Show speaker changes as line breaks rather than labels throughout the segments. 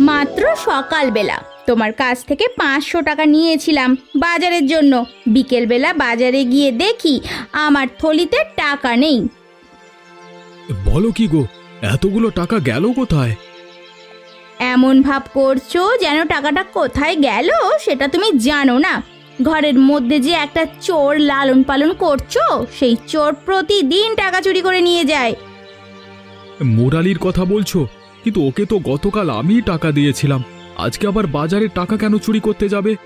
মাত্র সকালবেলা। তোমার কাছ থেকে পাঁচশো টাকা নিয়েছিলাম বাজারের জন্য। বিকেলবেলা বাজারে গিয়ে দেখি আমার থলিতে টাকা নেই।
বলো কি গো এতগুলো টাকা গেল কোথায়?
এমন ভাব করছ যেন টাকাটা কোথায় গেল সেটা তুমি জানো না। ঘরের মধ্যে যে একটা চোর লালন পালন করছ সেই চোর প্রতিদিন টাকা চুরি করে নিয়ে যায়।
মুরালির কথা বলছো? কিন্তু ওকে তো গতকাল আমি টাকা দিয়েছিলাম। আজকে আবার বাজারে টাকা কেন চুরি করতে যাবে?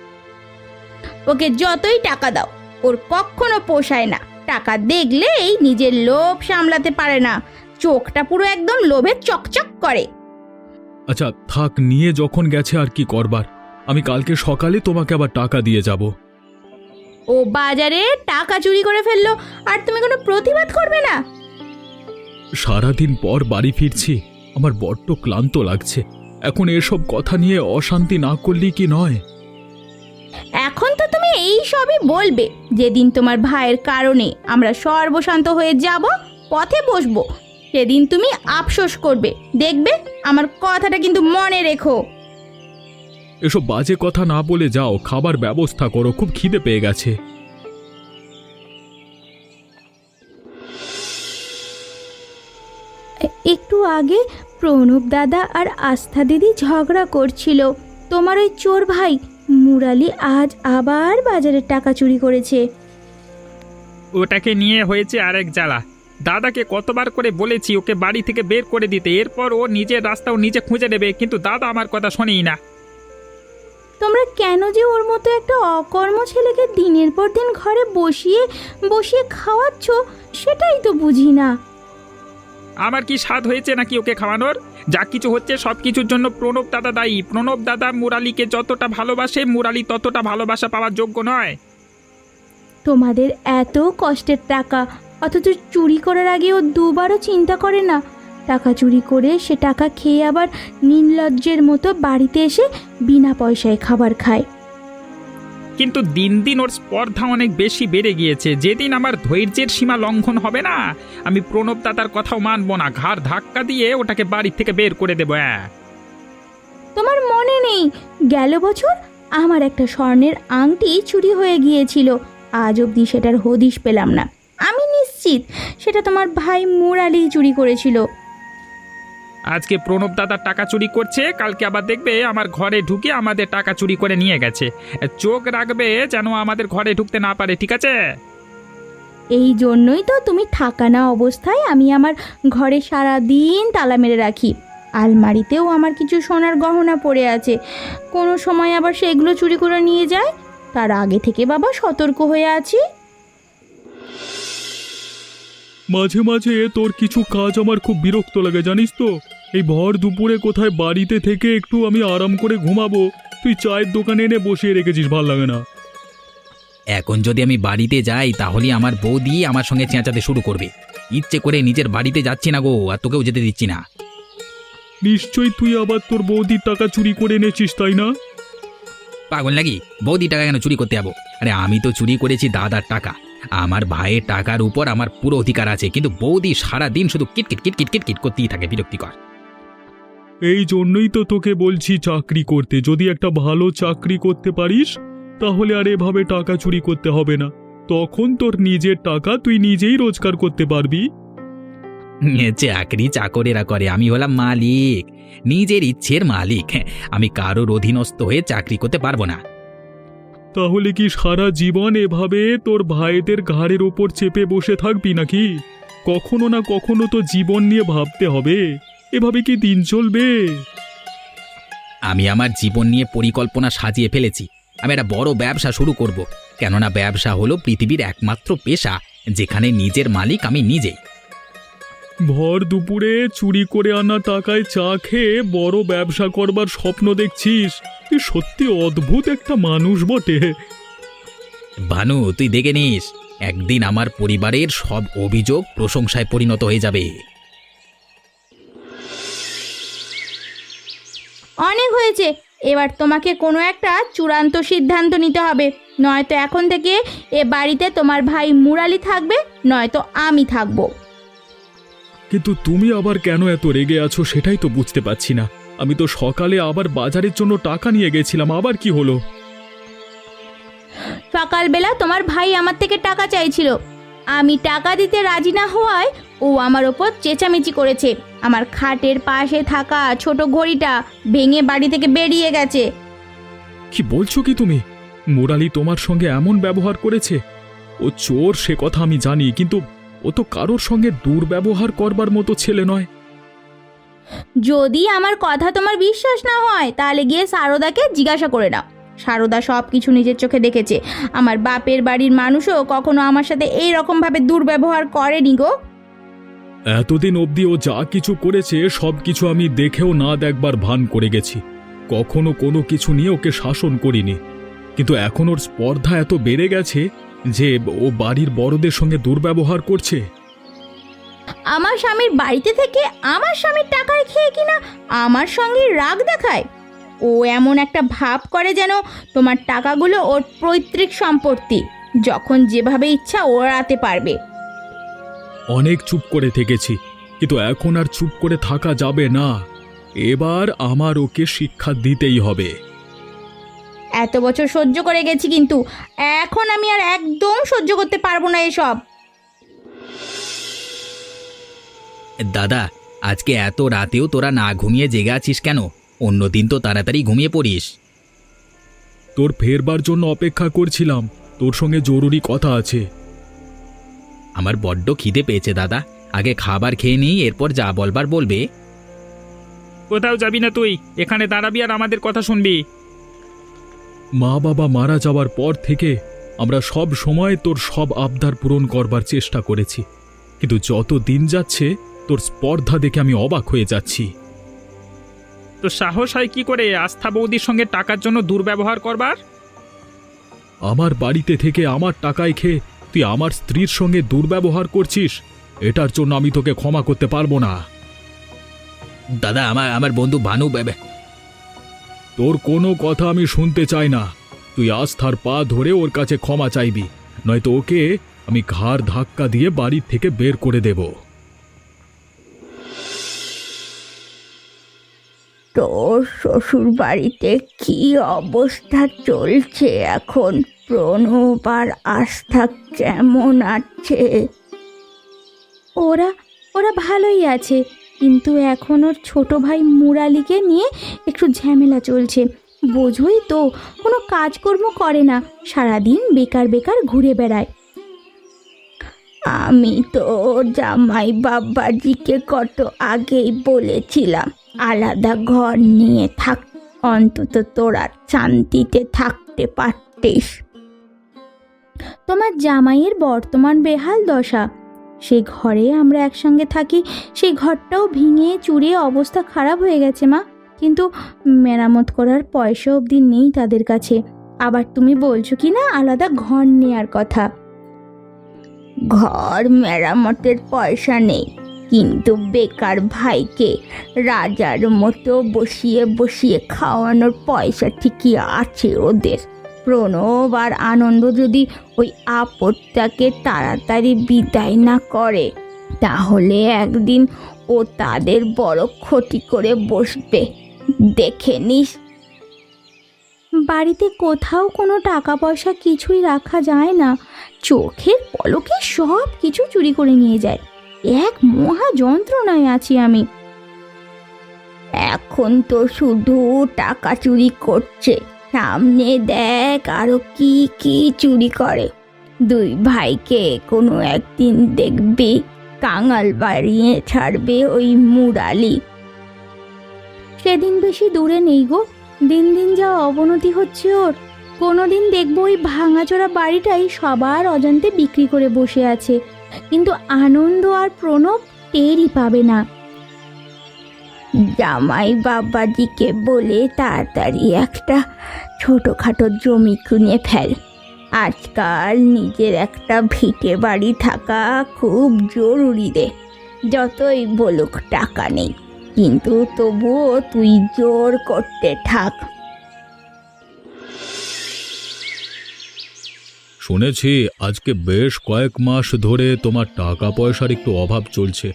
ওকে যতই টাকা দাও ওর কখনো পোষায় না। টাকা দেখলেই নিজের লোভ সামলাতে পারে না। চোখটা পুরো একদম লোভে চকচক করে।
আচ্ছা থাক নিয়ে যখন গেছে আর কি করবার। আমি কালকে সকালে তোমাকে আবার টাকা দিয়ে যাব।
ও বাজারে টাকা চুরি করে ফেলল আর তুমি কোনো প্রতিবাদ করবে না?
সারাদিন পর বাড়ি ফিরছি। আমার বড্ড ক্লান্ত লাগছে। এখন এসব কথা নিয়ে অশান্তি না করলেই কি নয়?
এখন তো তুমি এই সবই বলবে। যেদিন তোমার ভাইয়ের কারণে আমরা সর্বশান্ত হয়ে যাব পথে বসবো সেদিন তুমি আফসোস করবে। দেখবে আমার কথাটা কিন্তু মনে রেখো।
এসব বাজে কথা না বলে যাও খাবার ব্যবস্থা করো খুব খিদে পেয়ে গেছে।
একটু আগে প্রণব দাদা আর আস্থা দিদি ঝগড়া করছিল। তোমার ওই চোর ভাই মুরালি আজ আবার বাজারের টাকা চুরি করেছে।
ওটাকে নিয়ে হয়েছে আরেক জ্বালা। দাদাকে কতবার করে বলেছি ওকে বাড়ি থেকে বের করে দিতে। এরপর ও নিজের রাস্তাও নিজে খুঁজে নেবে কিন্তু দাদা আমার কথা শোনেই না।
তোমরা কেন যে ওর মতো একটা অকর্ম ছেলেকে দিনের পর দিন ঘরে বসিয়ে বসিয়ে খাওয়াচ্ছ সেটাই তো বুঝি না।
আমার কি স্বাদ হয়েছে নাকি ওকে খাওয়ানোর? যা কিছু হচ্ছে সব কিছুর জন্য প্রণব দাদা দায়ী। প্রণব দাদা মুরালিকে যতটা ভালোবাসে, মুরালি ততটা ভালোবাসা পাওয়ার যোগ্য নয়।
তোমাদের এত কষ্টের টাকা, অথচ চুরি করার আগে ও দুবারও চিন্তা করে না। টাকা চুরি করে সে টাকা খেয়ে আবার নির্লজ্জের মতো বাড়িতে এসে বিনা পয়সায় খাবার খায়।
কিন্তু দিন দিন ওর স্পর্ধা অনেক বেশি বেড়ে গিয়েছে। যেদিন আমার ধৈর্যের সীমা লঙ্ঘন হবে না, আমি প্রণব দাদার কথাও মানবো না। ঘাড় ধাক্কা দিয়ে ওটাকে বাড়ি থেকে বের করে দেবো হ্যাঁ
তোমার মনে নেই, গেল বছর আমার একটা স্বর্ণের আংটি চুরি হয়ে গিয়েছিল। আজ অবধি সেটার হদিশ পেলাম না। আমি নিশ্চিত, সেটা তোমার ভাই মুরালি চুরি করেছিল।
আজকে প্রণব দাদার টাকা চুরি করছে কালকে আবার দেখবে আমার ঘরে ঢুকে আমাদের টাকা চুরি করে নিয়ে গেছে। চোখ রাখবে যেন আমাদের ঘরে ঢুকতে না পারে ঠিক আছে?
এই জন্যই তো তুমি থাকা না অবস্থায় আমি আমার ঘরে সারা দিন তালা মেরে রাখি। আলমারিতেও আমার কিছু সোনার গহনা পড়ে আছে। কোনো সময় আবার সেগুলো চুরি করে নিয়ে যায়? তার আগে থেকে বাবা সতর্ক হয়ে আছি।
মাঝে মাঝে তোর কিছু কাজ আমার খুব বিরক্ত লাগে জানিস তো? এই ভর দুপুরে কোথায় বাড়িতে থেকে একটু আমি আরাম করে ঘুমাবো। তুই চায়ের দোকানে এনে বসিয়ে রেখেছিস ভালো লাগে না।
এখন যদি আমি বাড়িতে যাই তাহলে আমার বৌদি আমার সঙ্গে চেঁচাতে শুরু করবে। ইচ্ছে করে নিজের বাড়িতে যাচ্ছি না গো আর তোকেও যেতে দিচ্ছি না।
নিশ্চয়ই তুই আবার তোর বৌদির টাকা চুরি করে এনেছিস তাই না?
পাগল নাকি? বৌদি টাকা কেন চুরি করতে যাব? আরে আমি তো চুরি করেছি দাদার টাকা। আমার ভাইয়ের টাকার উপর আমার পুরো অধিকার আছে কিন্তু বৌদি সারা দিন শুধু কিটকিট কিটকিট কিটকিট করতেই থাকে বিরক্তিকর।
এই জন্যই তো তোকে বলছি চাকরি করতে। যদি একটা ভালো চাকরি করতে পারিস তাহলে আর এভাবে টাকা চুরি করতে হবে না। তখন তোর নিজের টাকা তুই নিজেই রোজগার করতে পারবি।
চাকরি চাকরেরা করে আমি হলাম মালিক। নিজের ইচ্ছের মালিক। হ্যাঁ, আমি কারোর অধীনস্থ হয়ে চাকরি করতে পারব না।
তাহলে কি সারা জীবন এভাবে তোর ভাইদের ঘাড়ের ওপর চেপে বসে থাকবি নাকি? কখনো না কখনো তো জীবন নিয়ে ভাবতে হবে। এভাবে কি দিন চলবে?
আমি আমার জীবন নিয়ে পরিকল্পনা সাজিয়ে ফেলেছি। আমি একটা বড় ব্যবসা শুরু করব। কেননা ব্যবসা হলো পৃথিবীর একমাত্র পেশা যেখানে নিজের মালিক আমি নিজেই।
ভর দুপুরে চুরি করে আনা টাকায় চা খেয়ে বড় ব্যবসা করবার স্বপ্ন দেখছিস? তুই সত্যি অদ্ভুত একটা মানুষ বটে।
ভানু তুই দেখে নিস একদিন আমার পরিবারের সব অভিযোগ প্রশংসায় পরিণত হয়ে যাবে।
অনেক হয়েছে। এবার তোমাকে কোনো একটা চূড়ান্ত সিদ্ধান্ত নিতে হবে। নয়তো এখন থেকে এ বাড়িতে তোমার ভাই মুরালি থাকবে নয়তো আমি থাকব।
কিন্তু তুমি আবার কেন এত রেগে আছো সেটাই তো বুঝতে পারছি না। আমি তো সকালে আবার বাজারের জন্য টাকা নিয়ে গেছিলাম আবার কি হলো?
সকালবেলা তোমার ভাই আমার থেকে টাকা চাইছিল। আমি টাকা দিতে রাজি না হওয়ায় ও আমার ওপর চেঁচামেচি করেছে। আমার খাটের পাশে থাকা ছোট ঘড়িটা ভেঙে বাড়ি থেকে বেরিয়ে গেছে।
কি বলছো কি তুমি? মুরালি তোমার সঙ্গে এমন ব্যবহার করেছে? ও চোর সে কথা আমি জানি কিন্তু ও তো কারোর সঙ্গে দুর্ব্যবহার করবার মতো ছেলে নয়।
যদি আমার কথা তোমার বিশ্বাস না হয় তাহলে গিয়ে সারদাকে জিজ্ঞাসা করে নাও। সারদা সব কিছু নিজের চোখে দেখেছে। আমার বাপের বাড়ির মানুষও কখনো আমার সাথে এই রকমভাবে দুর্ব্যবহার করেনি গো।
এতদিন অবধি ও যা কিছু করেছে, সব কিছু আমি দেখেও না দেখবার ভান করে গেছি। কখনো কোনো কিছু নিয়ে ওকে শাসন করিনি। কিন্তু এখন ওর স্পর্ধা এত বেড়ে গেছে যে ও বাড়ির বড়দের সঙ্গে দুর্ব্যবহার করছে।
আমার স্বামীর বাড়িতে থেকে আমার স্বামীর টাকায় খেয়ে কিনা আমার সঙ্গে রাগ দেখায়? ও এমন একটা ভাব করে যেন তোমার টাকাগুলো ওর পৈতৃক সম্পত্তি, যখন যেভাবে ইচ্ছা ওড়াতে পারবে।
অনেক চুপ করে থেকেছি কিন্তু এখন আর চুপ করে থাকা যাবে না। এবার আমার ওকে শিক্ষা দিতেই হবে।
এত বছর সহ্য করে গেছি কিন্তু এখন আমি আর একদম সহ্য করতে পারব না এসব।
দাদা আজকে এত রাতেও তোরা না ঘুমিয়ে জেগে আছিস কেন? অন্যদিন তো তাড়াতাড়ি ঘুমিয়ে পড়িস।
তোর ফেরবার জন্য অপেক্ষা করছিলাম তোর সঙ্গে জরুরি কথা আছে।
আমার বড্ড খিদে পেয়েছে দাদা। আগে খাবার খেয়ে নিই এরপর যা বলবার বলবে।
কোথাও যাবি না তুই? এখানে দাঁড়াবি আর আমাদের কথা শুনবি।
মা বাবা মারা যাওয়ার পর থেকে আমরা সব সময় তোর সব আবদার পূরণ করবার চেষ্টা করেছি। কিন্তু যত দিন যাচ্ছে তোর স্পর্ধা দেখে আমি অবাক হয়ে যাচ্ছি।
তো সাহস হয় কি করে আস্থা বৌদির সঙ্গে টাকার জন্য দুর্ব্যবহার করবার?
আমার বাড়িতে থেকে আমার টাকায় খেয়ে তুই আমার স্ত্রীর সঙ্গে দুর্ব্যবহার করছিস? এটার জন্য আমি তোকে ক্ষমা করতে পারব না।
দাদা আমার আমার বন্ধু ভানু বে-
তোর কোনো কথা আমি শুনতে চাই না। তুই আস্থার পা ধরে ওর কাছে ক্ষমা চাইবি নয়তো ওকে আমি ঘাড় ধাক্কা দিয়ে বাড়ি থেকে বের করে দেব।
তোর শ্বশুর বাড়িতে কি অবস্থা চলছে এখন? প্রণব আর আস্থা কেমন আছে? ওরা ওরা ভালোই আছে কিন্তু এখন ওর ছোট ভাই মুরালিকে নিয়ে একটু ঝামেলা চলছে। বোঝই তো কোনো কাজকর্ম করে না সারাদিন বেকার বেকার ঘুরে বেড়ায়। আমি তো জামাই বাবাজিকে কত আগেই বলেছিলাম আলাদা ঘর নিয়ে থাক অন্তত তোরা শান্তিতে থাকতে পারতিস। তোমার জামাইয়ের বর্তমান বেহাল দশা। সে ঘরে আমরা একসঙ্গে থাকি সেই ঘরটাও ভেঙে চুরে অবস্থা খারাপ হয়ে গেছে মা। কিন্তু মেরামত করার পয়সা অবধি নেই তাদের কাছে। আবার তুমি বলছো কি না, আলাদা ঘর নেয়ার কথা। ঘর মেরামতের পয়সা নেই, কিন্তু বেকার ভাইকে রাজার মতো বসিয়ে বসিয়ে খাওয়ানোর পয়সা ঠিকই আছে ওদের। প্রণব আর আনন্দ যদি ওই আপদটাকে তাড়াতাড়ি বিদায় না করে, তাহলে একদিন ও তাদের বড় ক্ষতি করে বসবে। দেখে নিস। বাড়িতে কোথাও কোনো টাকা পয়সা কিছুই রাখা যায় না। চোখের পলকে সব কিছু চুরি করে নিয়ে যায়। এক মহা যন্ত্রণায় আছি আমি। এখন তো শুধু টাকা চুরি করছে। সামনে দেখ আরও কি কি চুরি করে। দুই ভাইকে কোনো একদিন দেখবি, কাঙাল বাড়িয়ে ছাড়বে ওই মুরালি। সেদিন বেশি দূরে নেই গো। দিন দিন যা অবনতি হচ্ছে ওর। কোনোদিন দেখব ওই ভাঙাচোরা বাড়িটাই সবার অজান্তে বিক্রি করে বসে আছে। কিন্তু আনন্দ আর প্রণব টেরই পাবে না। জামাই বাবাজিকে বলে তাড়াতাড়ি একটা ছোটোখাটো জমি কিনে ফেল। আজকাল নিজের একটা ভিটে বাড়ি থাকা খুব জরুরি রে। যতই বলুক টাকা নেই, কিন্তু তবুও তুই জোর করতে থাক।
শুনেছি আজকে বেশ কয়েক মাস ধরে তোমার টাকা পয়সার একটু অভাব চলছে।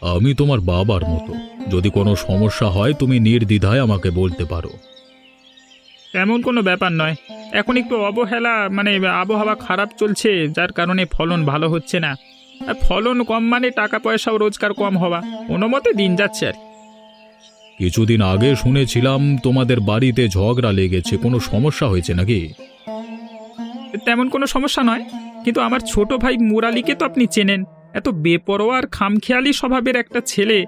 আমি তোমার বাবার মতো। যদি কোনো সমস্যা হয় তুমি নির্দ্বিধায় আমাকে বলতে পারো।
এমন কোনো ব্যাপার নয়। এখন একটু অবহেলা মানে আবহাওয়া খারাপ চলছে যার কারণে ফলন ভালো হচ্ছে না। আর ফলন কম মানে টাকা পয়সাও রোজগার কম হওয়া। কোনো মতে দিন যাচ্ছে আর।
কিছুদিন আগে শুনেছিলাম তোমাদের বাড়িতে ঝগড়া লেগেছে। কোনো সমস্যা হয়েছে নাকি?
তেমন কোনো সমস্যা নয়। কিন্তু আমার ছোট ভাই মুরালিকে তো আপনি চেনেন। এত বেপরোয়ার খামখেয়ালি স্বভাবের একটা ছেলে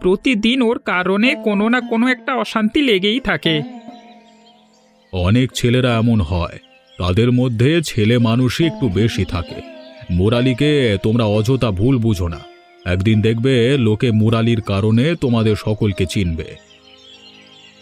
প্রতিদিন ওর কারণে কোনো না কোনো একটা অশান্তি লেগেই থাকে।
অনেক ছেলেরা এমন হয় তাদের মধ্যে ছেলে মানুষই একটু বেশি থাকে। মুরালিকে তোমরা অযথা ভুল বুঝো না। একদিন দেখবে লোকে মুরালির কারণে তোমাদের সকলকে চিনবে।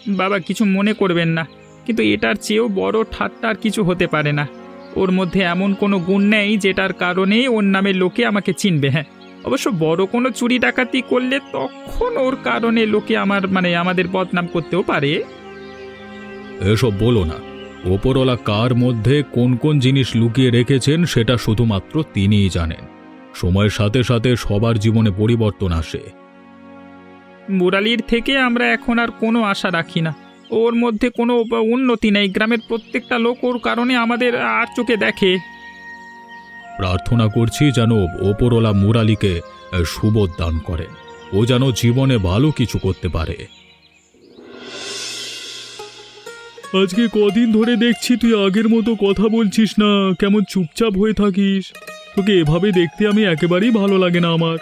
বাবা কিছু মনে করবেন না কিন্তু এটার চেয়েও বড় ঠাট্টার কিছু হতে পারে না। ওর মধ্যে এমন কোনো গুণ নেই যেটার কারণে ওর নামে লোকে আমাকে চিনবে হ্যাঁ। অবশ্য বড় কোনো চুরি ডাকাতি করলে তখন ওর কারণে লোকে আমার মানে আমাদের বদনাম করতেও পারে।
এসব বলো না। ওপরওয়ালা কার মধ্যে কোন কোন জিনিস লুকিয়ে রেখেছেন সেটা শুধুমাত্র তিনিই জানেন। সময়ের সাথে সাথে সবার জীবনে পরিবর্তন আসে।
মুরালির থেকে আমরা এখন আর কোনো আশা রাখি না। ওর মধ্যে কোনো উন্নতি নেই। গ্রামের প্রত্যেকটা লোক ওর কারণে আমাদের আর চোখে দেখে।
প্রার্থনা করছি যেন ওপরওয়ালা মুরালিকে সুবোধ দান করেন ও যেন জীবনে ভালো কিছু করতে পারে। আজকে কদিন ধরে দেখছি তুই আগের মতো কথা বলছিস না। কেমন চুপচাপ হয়ে থাকিস। তোকে এভাবে দেখতে আমি একেবারেই ভালো লাগে না আমার।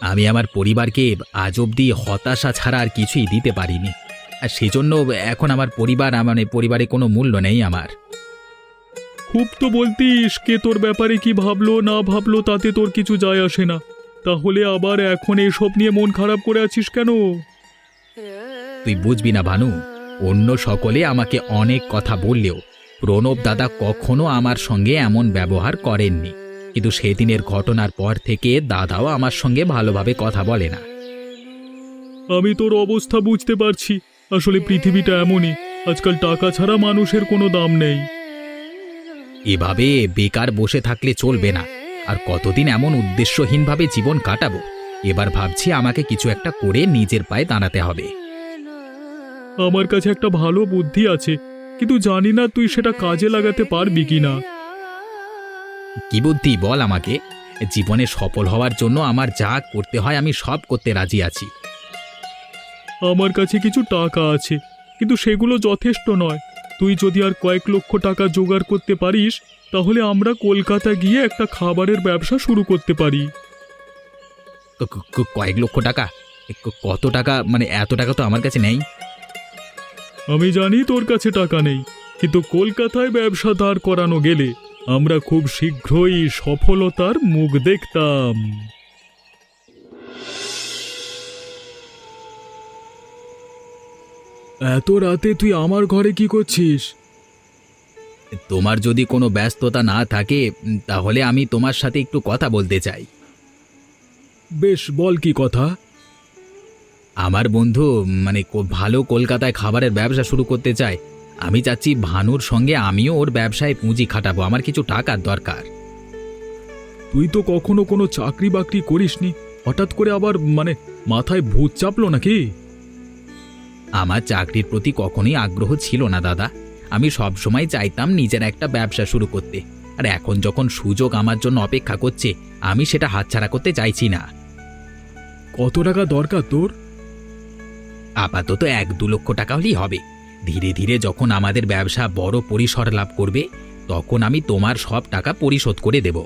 আমি আমার পরিবারকে আজ অবধি হতাশা ছাড়া আর কিছুই দিতে পারিনি। আর সেজন্য এখন আমার পরিবার মানে পরিবারে কোনো মূল্য নেই আমার।
খুব তো বলতিস কে তোর ব্যাপারে কি ভাবলো না ভাবলো তাতে তোর কিছু যায় আসে না। তাহলে আবার এখন এসব নিয়ে মন খারাপ করে আছিস কেন?
তুই বুঝবি না ভানু অন্য সকলে আমাকে অনেক কথা বললেও প্রণব দাদা কখনো আমার সঙ্গে এমন ব্যবহার করেননি। কিন্তু সেদিনের ঘটনার পর থেকে দাদাও আমার সঙ্গে ভালোভাবে কথা বলে না।
আমি তোর অবস্থা বুঝতে পারছি। আসলে পৃথিবীটা এমনই আজকাল টাকা ছাড়া মানুষের কোনো দাম নেই।
এভাবে বেকার বসে থাকলে চলবে না আর কতদিন এমন উদ্দেশ্যহীনভাবে জীবন কাটাবো? এবার ভাবছি আমাকে কিছু একটা করে নিজের পায়ে দাঁড়াতে হবে।
আমার কাছে একটা ভালো বুদ্ধি আছে কিন্তু জানি না তুই সেটা কাজে লাগাতে পারবি কি না।
কি বুদ্ধি বল আমাকে? জীবনে সফল হওয়ার জন্য আমার যা করতে হয় আমি সব করতে রাজি আছি।
আমার কাছে কিছু টাকা আছে কিন্তু সেগুলো যথেষ্ট নয়। তুই যদি আর কয়েক লক্ষ টাকা জোগাড় করতে পারিস তাহলে আমরা কলকাতা গিয়ে একটা খাবারের ব্যবসা শুরু করতে পারি।
ক- কয়েক লক্ষ টাকা? এ ক- কত টাকা? মানে এত টাকা তো আমার কাছে নেই।
আমি জানি তোর কাছে টাকা নেই কিন্তু কলকাতায় ব্যবসা দাঁড় করানো গেলে আমরা খুব শীঘ্রই সফলতার মুখ দেখতাম। এত রাতে তুই আমার ঘরে কি করছিস?
তোমার যদি কোনো ব্যস্ততা না থাকে তাহলে আমি তোমার সাথে একটু কথা বলতে চাই।
বেশ বল কি কথা?
আমার বন্ধু মানে কো- ভালো কলকাতায় খাবারের ব্যবসা শুরু করতে চায়। আমি চাচ্ছি ভানুর সঙ্গে আমিও ওর ব্যবসায় পুঁজি খাটাবো আমার কিছু টাকার দরকার।
তুই তো কখনো কোনো চাকরি বাকরি করিসনি হঠাৎ করে আবার মানে মাথায় ভূত চাপলো নাকি?
আমার চাকরির প্রতি কখনোই আগ্রহ ছিল না দাদা। আমি সব সময় চাইতাম নিজের একটা ব্যবসা শুরু করতে। আর এখন যখন সুযোগ আমার জন্য অপেক্ষা করছে আমি সেটা হাতছাড়া করতে চাইছি না।
কত টাকা দরকার তোর?
আপাতত এক দু লক্ষ টাকা হলেই হবে। ধীরে ধীরে যখন আমাদের ব্যবসা বড় পরিসর লাভ করবে তখন আমি তোমার সব টাকা পরিশোধ করে দেব।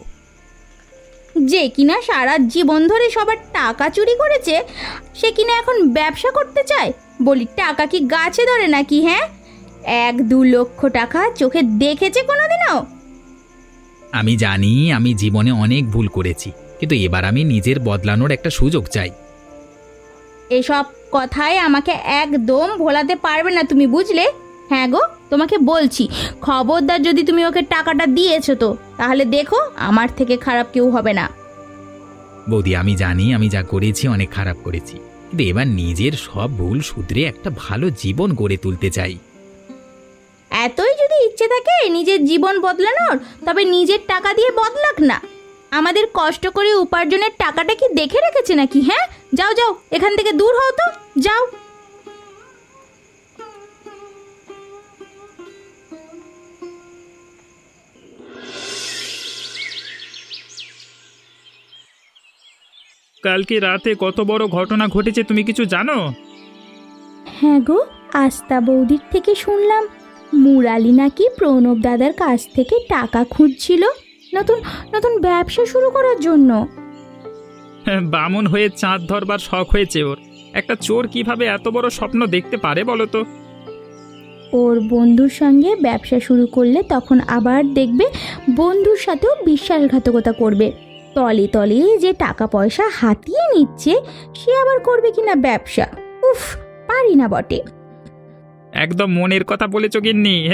যে কিনা সারা জীবন ধরে সবার টাকা চুরি করেছে সে কিনা এখন ব্যবসা করতে চায়? বলি টাকা কি গাছে ধরে নাকি হ্যাঁ? এক দু লক্ষ টাকা চোখে দেখেছে কোনোদিনও?
আমি জানি আমি জীবনে অনেক ভুল করেছি কিন্তু এবার আমি নিজের বদলানোর একটা সুযোগ চাই।
এসব কথায় আমাকে একদম ভোলাতে পারবে না তুমি বুঝলে? হ্যাঁ গো তোমাকে বলছি খবরদার যদি তুমি ওকে টাকাটা দিয়েছ তো তাহলে দেখো আমার থেকে খারাপ কেউ হবে না।
বৌদি আমি জানি আমি যা করেছি অনেক খারাপ করেছি। কিন্তু এবার নিজের সব ভুল শুধরে একটা ভালো জীবন গড়ে তুলতে চাই।
এতই যদি ইচ্ছে থাকে নিজের জীবন বদলানোর, তবে নিজের টাকা দিয়ে বদলাক না। আমাদের কষ্ট করে উপার্জনের টাকাটা কি দেখে রেখেছে নাকি হ্যাঁ? যাও যাও, এখান থেকে দূর হও তো, যাও।
কালকে রাতে কত বড় ঘটনা ঘটেছে তুমি কিছু জানো?
হ্যাঁ গো আস্তা বৌদির থেকে শুনলাম। মুরালি নাকি প্রণব দাদার কাছ থেকে টাকা খুঁজছিল নতুন নতুন ব্যবসা শুরু করার জন্য।
বামন হয়ে চাঁদ ধরবার শখ হয়েছে ওর। একটা চোর কীভাবে এত বড় স্বপ্ন দেখতে পারে বলো তো?
ওর বন্ধুর সঙ্গে ব্যবসা শুরু করলে তখন আবার দেখবে বন্ধুর সাথেও বিশ্বাসঘাতকতা করবে। তলে তলে যে টাকা পয়সা হাতিয়ে নিচ্ছে সে আবার করবে কিনা ব্যবসা? উফ পারি না বটে।
একদম মনের কথা বলেছ গিন্নি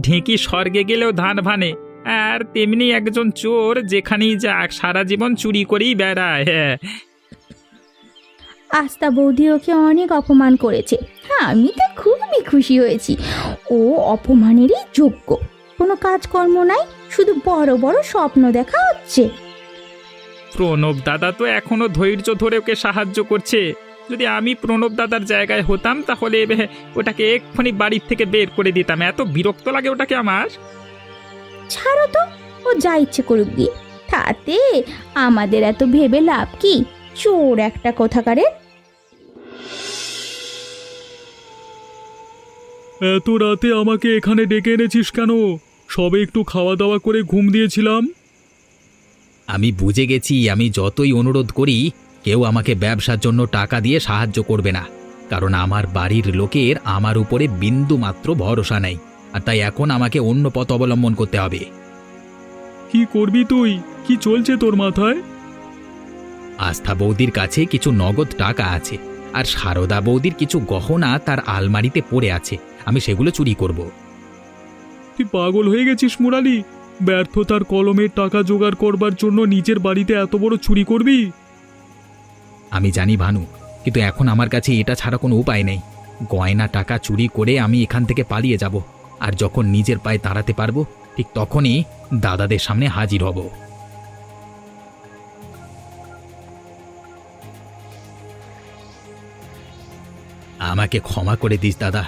ঢেঁকি স্বর্গে গেলেও ধান ভানে। আর তেমনি একজন চোর যেখানেই যাক সারা জীবন চুরি করেই বেড়ায় হ্যাঁ
আস্তা বৌদি ওকে অনেক অপমান করেছে। হ্যাঁ আমি তো খুবই খুশি হয়েছি। ও অপমানেরই যোগ্য। কোনো কাজকর্ম নাই শুধু বড় বড় স্বপ্ন দেখা হচ্ছে।
প্রণব দাদা তো এখনও ধৈর্য ধরে ওকে সাহায্য করছে। যদি আমি প্রণব দাদার জায়গায় হতাম তাহলে এ, ওটাকে এক্ষুনি বাড়ির থেকে বের করে দিতাম। এত বিরক্ত লাগে ওটাকে আমার।
ছাড়ো তো ও যা ইচ্ছে করুক দিয়ে। তাতে আমাদের এত ভেবে লাভ কি? চোর একটা কোথাকারে।
এত রাতে আমাকে এখানে ডেকে এনেছিস কেন? সবে একটু খাওয়া দাওয়া করে ঘুম দিয়েছিলাম।
আমি বুঝে গেছি আমি যতই অনুরোধ করি কেউ আমাকে ব্যবসার জন্য টাকা দিয়ে সাহায্য করবে না। কারণ আমার বাড়ির লোকের আমার উপরে বিন্দু মাত্র ভরসা নেই আর তাই এখন আমাকে অন্য পথ অবলম্বন করতে হবে।
কি করবি তুই? কি চলছে তোর মাথায়?
আস্থা বৌদির কাছে কিছু নগদ টাকা আছে আর সারদা বৌদির কিছু গহনা তার আলমারিতে পড়ে আছে আমি সেগুলো চুরি করব।
তুই পাগল হয়ে গেছিস মুরালি। ব্যর্থতার কলমের টাকা জোগাড় করবার জন্য নিজের বাড়িতে এত বড় চুরি করবি?
আমি জানি ভানু, কিন্তু এখন আমার কাছে এটা ছাড়া কোনো উপায় নেই। গয়না, টাকা চুরি করে আমি এখান থেকে পালিয়ে যাব, আর যখন নিজের পায়ে দাঁড়াতে পারব, ঠিক তখনই দাদাদের সামনে হাজির হব। আমাকে ক্ষমা করে দিস দাদা,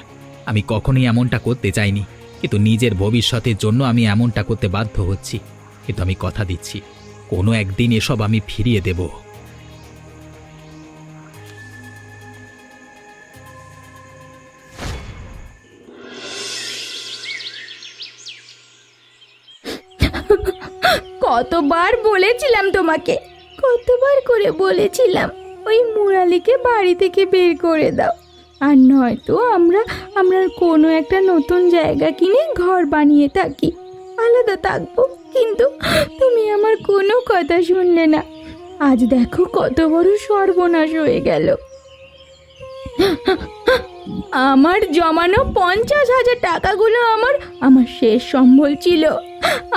আমি কখনোই এমনটা করতে চাইনি। কিন্তু নিজের ভবিষ্যতের জন্য আমি এমনটা করতে বাধ্য হচ্ছি। কিন্তু আমি কথা দিচ্ছি, কোনো একদিন এসব আমি ফিরিয়ে দেবো।
কতবার বলেছিলাম তোমাকে, কতবার করে বলেছিলাম, ওই মুরালিকে বাড়ি থেকে বের করে দাও। আর নয়তো আমরা আমরা কোনো একটা নতুন জায়গা কিনে ঘর বানিয়ে থাকি। আলাদা থাকব, কিন্তু তুমি আমার কোনো কথা শুনলে না। আজ দেখো কত বড় সর্বনাশ হয়ে গেল। আমার জমানো পঞ্চাশ হাজার টাকাগুলো আমার আমার শেষ সম্বল ছিল।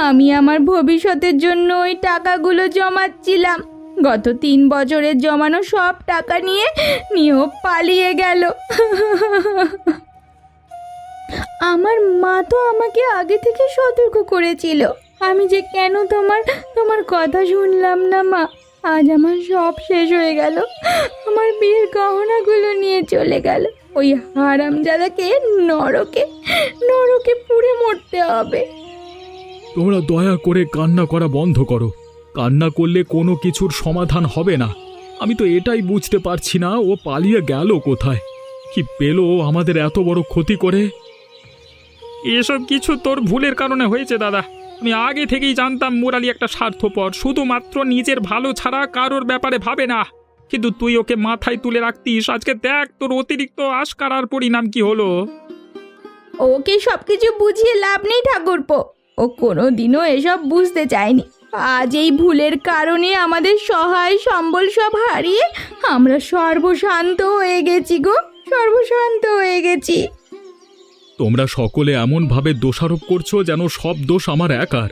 আমি আমার ভবিষ্যতের জন্য ওই টাকাগুলো জমাচ্ছিলাম। গত তিন বছরের জমানো সব টাকা নিয়ে নিয়েও পালিয়ে গেল। আমার মা তো আমাকে আগে থেকে সতর্ক করেছিল। আমি যে কেন তোমার তোমার কথা শুনলাম না, মা? আজ আমার সব শেষ হয়ে গেল। আমার বিয়ের গহনাগুলো নিয়ে চলে গেল। ওই হারামজাদাকে নরকে নরকে পুড়ে মরতে হবে।
তোমরা দয়া করে কান্না করা বন্ধ করো। কান্না করলে কোনো কিছুর সমাধান হবে না। আমি তো এটাই বুঝতে পারছি না ও পালিয়ে গেল কোথায়। কি পেল ও আমাদের এত বড় ক্ষতি করে?
এসব কিছু তোর ভুলের কারণে হয়েছে দাদা। আমি আগে থেকেই জানতাম মুরালি একটা স্বার্থপর শুধুমাত্র নিজের ভালো ছাড়া কারোর ব্যাপারে ভাবে না। কিন্তু তুই ওকে মাথায় তুলে রাখতিস আজকে দেখ তোর অতিরিক্ত আশকারার পরিণাম কি হলো।
ওকে সব কিছু বুঝিয়ে লাভ নেই ঠাকুরপো। ও কোনো দিনও এসব বুঝতে চায়নি। আজ এই ভুলের কারণে আমাদের সহায় সম্বল সব হারিয়ে আমরা সর্বশান্ত হয়ে গেছি গো, সর্বশান্ত হয়ে গেছি।
তোমরা সকলে এমনভাবে দোষারোপ করছ যেন সব দোষ আমার একার।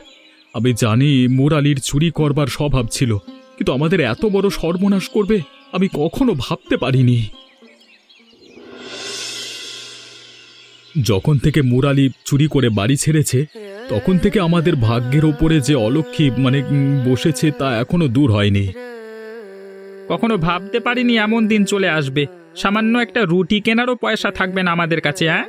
আমি জানি মুরালির চুরি করবার স্বভাব ছিল, কিন্তু আমাদের এত বড় সর্বনাশ করবে আমি কখনো ভাবতে পারিনি। যখন থেকে মুরালি চুরি করে বাড়ি ছেড়েছে তখন থেকে আমাদের ভাগ্যের ওপরে যে অলক্ষী মানে উম, বসেছে তা এখনও দূর হয়নি।
কখনো ভাবতে পারিনি এমন দিন চলে আসবে। সামান্য একটা রুটি কেনারও পয়সা থাকবে না আমাদের কাছে হ্যাঁ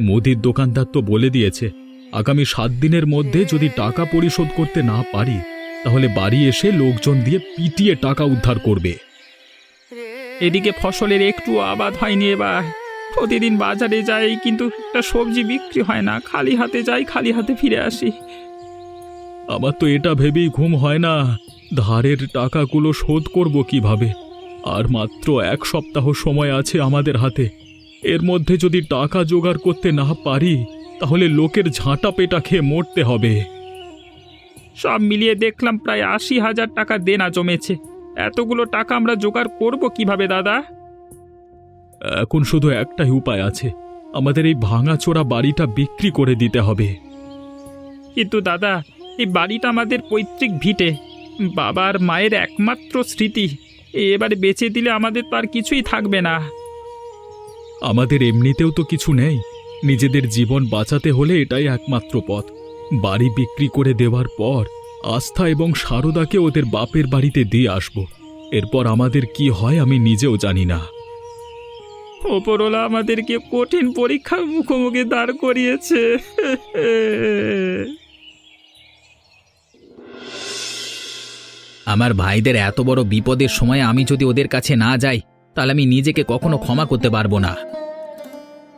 মুদির দোকানদার তো বলে দিয়েছে আগামী সাত দিনের মধ্যে যদি টাকা পরিশোধ করতে না পারি তাহলে বাড়ি এসে লোকজন দিয়ে পিটিয়ে টাকা উদ্ধার করবে।
এদিকে ফসলের একটু আবাদ হয়নি এবার। প্রতিদিন বাজারে যাই কিন্তু একটা সবজি বিক্রি হয় না। খালি হাতে যাই খালি হাতে ফিরে আসি।
আমার তো এটা ভেবেই ঘুম হয় না। ধারের টাকাগুলো শোধ করব কীভাবে? আর মাত্র এক সপ্তাহ সময় আছে আমাদের হাতে। এর মধ্যে যদি টাকা জোগাড় করতে না পারি তাহলে লোকের ঝাঁটা পেটা খেয়ে মরতে হবে।
সব মিলিয়ে দেখলাম প্রায় আশি হাজার টাকা দেনা জমেছে। এতগুলো টাকা আমরা জোগাড় করব কীভাবে দাদা?
এখন শুধু একটাই উপায় আছে। আমাদের এই ভাঙাচোরা বাড়িটা বিক্রি করে দিতে হবে।
কিন্তু দাদা এই বাড়িটা আমাদের পৈতৃক ভিটে। বাবার মায়ের একমাত্র স্মৃতি। এবারে বেচে দিলে আমাদের তো আর কিছুই থাকবে না।
আমাদের এমনিতেও তো কিছু নেই। নিজেদের জীবন বাঁচাতে হলে এটাই একমাত্র পথ। বাড়ি বিক্রি করে দেওয়ার পর আস্থা এবং সারদাকে ওদের বাপের বাড়িতে দিয়ে আসব। এরপর আমাদের কি হয় আমি নিজেও জানি না।
ওপরওয়ালা আমাদেরকে কঠিন পরীক্ষার মুখোমুখি দাঁড় করিয়েছে।
আমার ভাইদের এত বড় বিপদের সময় আমি যদি ওদের কাছে না যাই তাহলে আমি নিজেকে কখনো ক্ষমা করতে পারব না।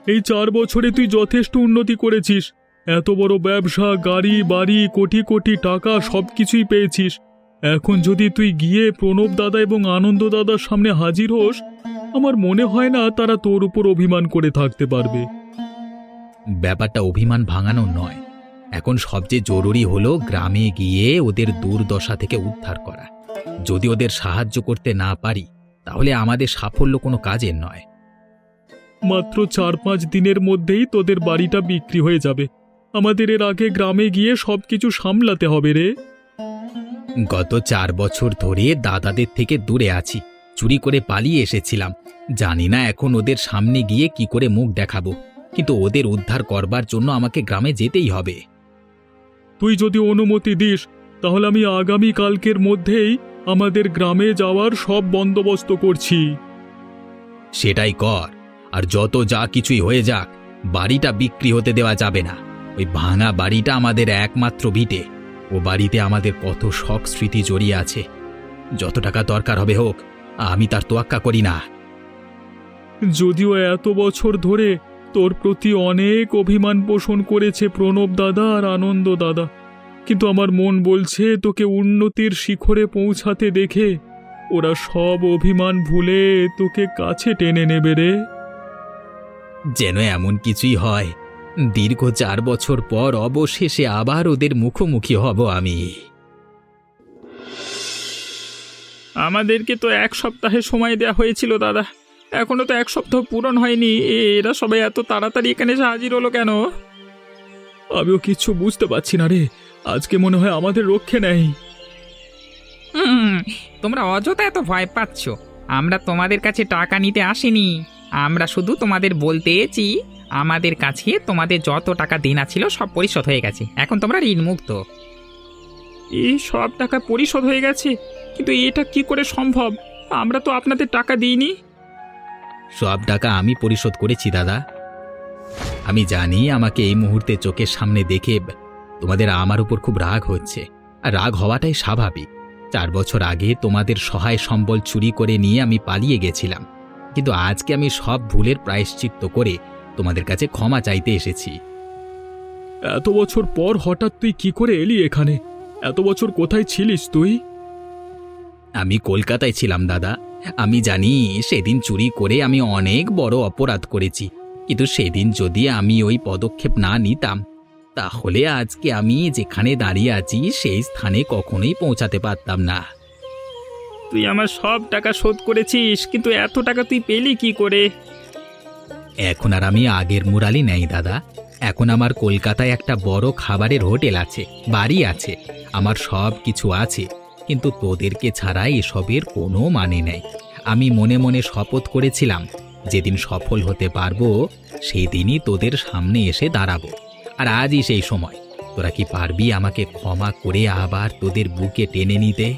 এই চার বছরে তুই যথেষ্ট উন্নতি করেছিস। এত বড় ব্যবসা গাড়ি বাড়ি কোটি কোটি টাকা সব কিছুই পেয়েছিস। এখন যদি তুই গিয়ে প্রণব দাদা এবং আনন্দ দাদার সামনে হাজির হোস আমার মনে হয় না তারা তোর উপর অভিমান করে থাকতে পারবে।
ব্যাপারটা অভিমান ভাঙানো নয়। এখন সবচেয়ে জরুরি হলো গ্রামে গিয়ে ওদের দুর্দশা থেকে উদ্ধার করা। যদি ওদের সাহায্য করতে না পারি তাহলে আমাদের সাফল্য কোনো কাজের নয়।
মাত্র চার পাঁচ দিনের মধ্যেই তোদের বাড়িটা বিক্রি হয়ে যাবে। আমাদের এর আগে গ্রামে গিয়ে সবকিছু সামলাতে হবে রে।
গত চার বছর ধরে দাদাদের থেকে দূরে আছি চুরি করে পালিয়ে এসেছিলাম। জানি না এখন ওদের সামনে গিয়ে কি করে মুখ দেখাবো কিন্তু ওদের উদ্ধার করবার জন্য আমাকে গ্রামে যেতেই হবে।
তুই যদি অনুমতি দিস তাহলে আমি আগামী কালকের মধ্যেই আমাদের গ্রামে যাওয়ার সব বন্দোবস্ত করছি।
সেটাই কর আর যত যা কিছুই হয়ে যাক বাড়িটা বিক্রি হতে দেওয়া যাবে না। ওই ভাঙা বাড়িটা আমাদের একমাত্র ভিটে। ও বাড়িতে আমাদের কত শখ স্মৃতি জড়িয়ে আছে। যত টাকা দরকার হবে হোক আমি তার তোয়াক্কা করি না।
যদিও এত বছর ধরে তোর প্রতি অনেক অভিমান পোষণ করেছে প্রণব দাদা আর আনন্দ দাদা। কিন্তু আমার মন বলছে তোকে উন্নতির শিখরে পৌঁছাতে দেখে ওরা সব অভিমান ভুলে তোকে কাছে টেনে নেবে রে।
যেন এমন কিছুই হয় দীর্ঘ চার বছর পর অবশেষে আবার ওদের মুখোমুখি হব আমি।
আমাদেরকে তো এক সপ্তাহে সময় দেওয়া হয়েছিল দাদা। এখনও তো এক সপ্তাহ পূরণ হয়নি। এ- এরা সবাই এত তাড়াতাড়ি এখানে এসে হাজির হলো কেন?
আমিও কিচ্ছু বুঝতে পারছি না রে। আজকে মনে হয় আমাদের রক্ষে নেই।
হুম, তোমরা অযথা এত ভয় পাচ্ছ। আমরা তোমাদের কাছে টাকা নিতে আসিনি। আমরা শুধু তোমাদের বলতে এসেছি আমাদের কাছে তোমাদের যত টাকা দেনা ছিল সব পরিশোধ হয়ে গেছে। এখন তোমরা ঋণমুক্ত।
এই সব টাকা পরিশোধ হয়ে গেছে কিন্তু এটা কি করে সম্ভব? আমরা তো আপনাদের টাকা দিইনি।
সব টাকা আমি পরিশোধ করেছি দাদা। আমি জানি আমাকে এই মুহূর্তে চোখের সামনে দেখে তোমাদের আমার উপর খুব রাগ হচ্ছে আর রাগ হওয়াটাই স্বাভাবিক। চার বছর আগে তোমাদের সহায় সম্বল চুরি করে নিয়ে আমি পালিয়ে গেছিলাম। কিন্তু আজকে আমি সব ভুলের প্রায়শ্চিত্ত করে তোমাদের কাছে ক্ষমা চাইতে এসেছি।
এত বছর পর হঠাৎ তুই কি করে এলি এখানে? এত বছর কোথায় ছিলিস তুই?
আমি কলকাতায় ছিলাম দাদা। আমি জানি সেদিন চুরি করে আমি অনেক বড় অপরাধ করেছি। কিন্তু সেদিন যদি আমি ওই পদক্ষেপ না নিতাম তাহলে আজকে আমি যেখানে দাঁড়িয়ে আছি সেই স্থানে কখনোই পৌঁছাতে পারতাম না।
তুই আমার সব টাকা শোধ করেছিস, কিন্তু এত টাকা তুই পেলি কি করে?
এখন আর আমি আগের মুরালি নেই, দাদা। এখন আমার কলকাতায় একটা বড় খাবারের হোটেল আছে, বাড়ি আছে, আমার সব কিছু আছে, কিন্তু তোদেরকে ছাড়া এসবের কোনো মানে নেই। আমি মনে মনে শপথ করেছিলাম, যেদিন সফল হতে পারব, সেদিনই তোদের সামনে এসে দাঁড়াবো। আর আজই সেই সময়, তোরা কি পারবি আমাকে ক্ষমা করে আবার তোদের বুকে টেনে নিতে?